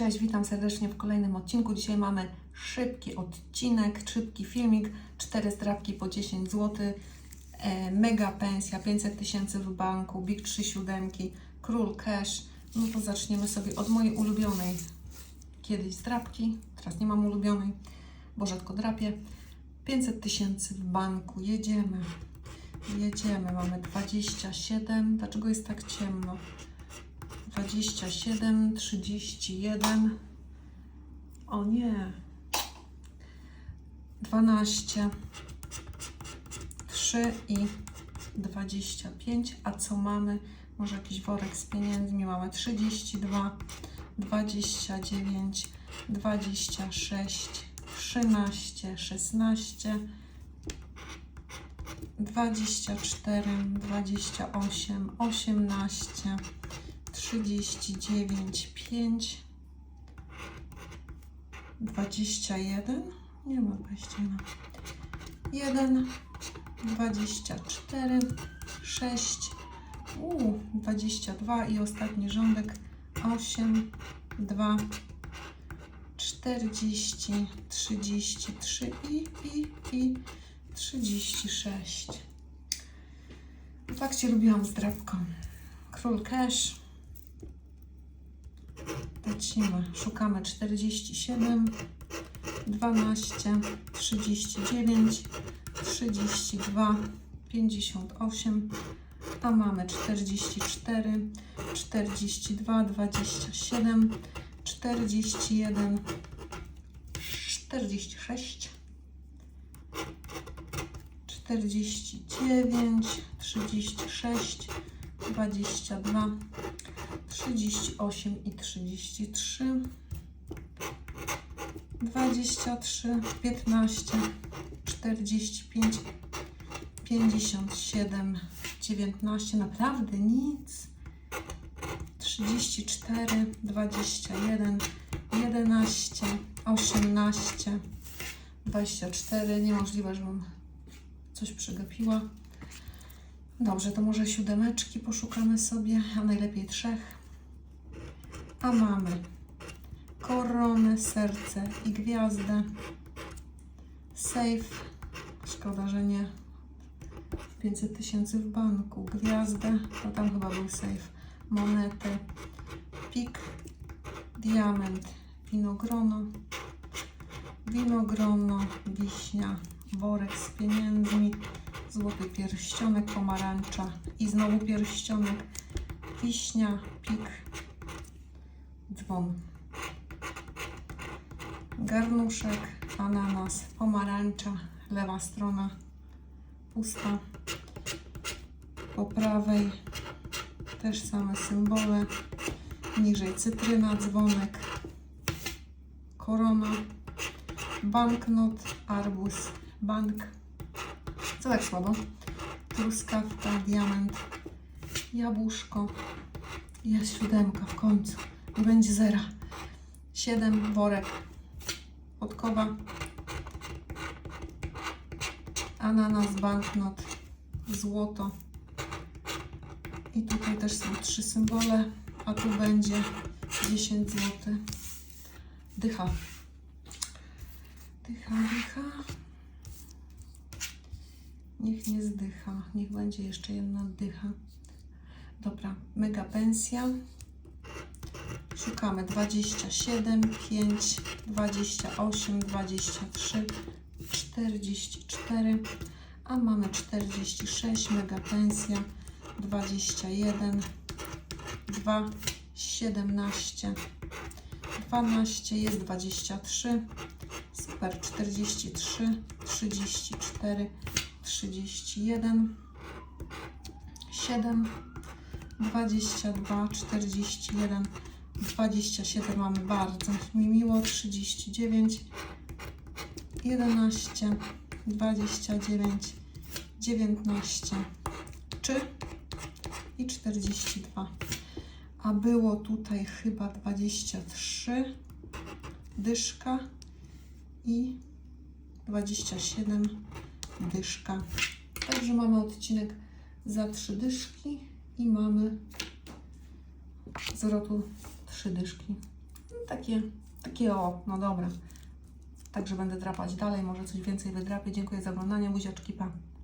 Cześć, witam serdecznie w kolejnym odcinku. Dzisiaj mamy szybki odcinek, szybki filmik. Cztery zdrabki po 10 zł. E, mega pensja, 500 tysięcy w banku, Big 3 siódemki, Król Cash. No to zaczniemy sobie od mojej ulubionej kiedyś zdrabki. Teraz nie mam ulubionej, bo rzadko drapię. 500 tysięcy w banku. Jedziemy. Jedziemy. Mamy 27. Dlaczego jest tak ciemno? 27, 31. O nie. 12, 3 i 25. A co mamy? Może jakiś worek z pieniędzmi. Mamy 32, 29, 26, 13, 16, 24, 28, 18, 39, 5, 21, nie ma 21, 1, 24, 6, u, 22 i ostatni rządek 8, 2, 40, 33 i, i, i 36. Tak Cię lubiłam z drapką. Król Cash. Lecimy. Szukamy 47, 12, 39, 32, 58, a mamy 44, 42, 27, 41, 46, 49, 36, 22, 38 i 33, 23, 15, 45, 57, 19, naprawdę nic. 34, 21, 11, 18, 24. Niemożliwe, żebym coś przegapiła. Dobrze, to może siódemeczki poszukamy sobie, a najlepiej trzech. A mamy koronę, serce i gwiazdę. Safe. Szkoda, że nie 500 tysięcy w banku. Gwiazdę, to tam chyba był safe. Monetę, pik, diament, winogrono, winogrono, wiśnia, worek z pieniędzmi, złoty pierścionek, pomarańcza i znowu pierścionek, wiśnia, pik, dzwon. Garnuszek, ananas, pomarańcza, lewa strona pusta. Po prawej też same symbole. Niżej cytryna, dzwonek, korona, banknot, arbuz, bank. Co tak słabo? Truskawka, diament, jabłuszko. Jest siódemka w końcu. Nie będzie zera. Siedem, worek, podkowa, ananas, banknot, złoto. I tutaj też są trzy symbole, a tu będzie 10 zł. Dycha. Dycha, dycha. Niech nie zdycha. Niech będzie jeszcze jedna dycha. Dobra, mega pensja. Szukamy 27, 5, 28, 23, 44, a mamy 46, mega pensja, 21, 2, 17, 12, jest 23, super, 43, 34, 31, 7, 22, 41, 27 mamy bardzo mi miło, 39, 11, 29, 19, 3 i 42. A było tutaj chyba 23, dyszka i 27, dyszka. Także mamy odcinek za trzy dyszki i mamy zwrotu trzy dyszki. takie, takie o, no dobra. Także będę drapać dalej, może coś więcej wydrapię. Dziękuję za oglądanie, buziaczki, pa.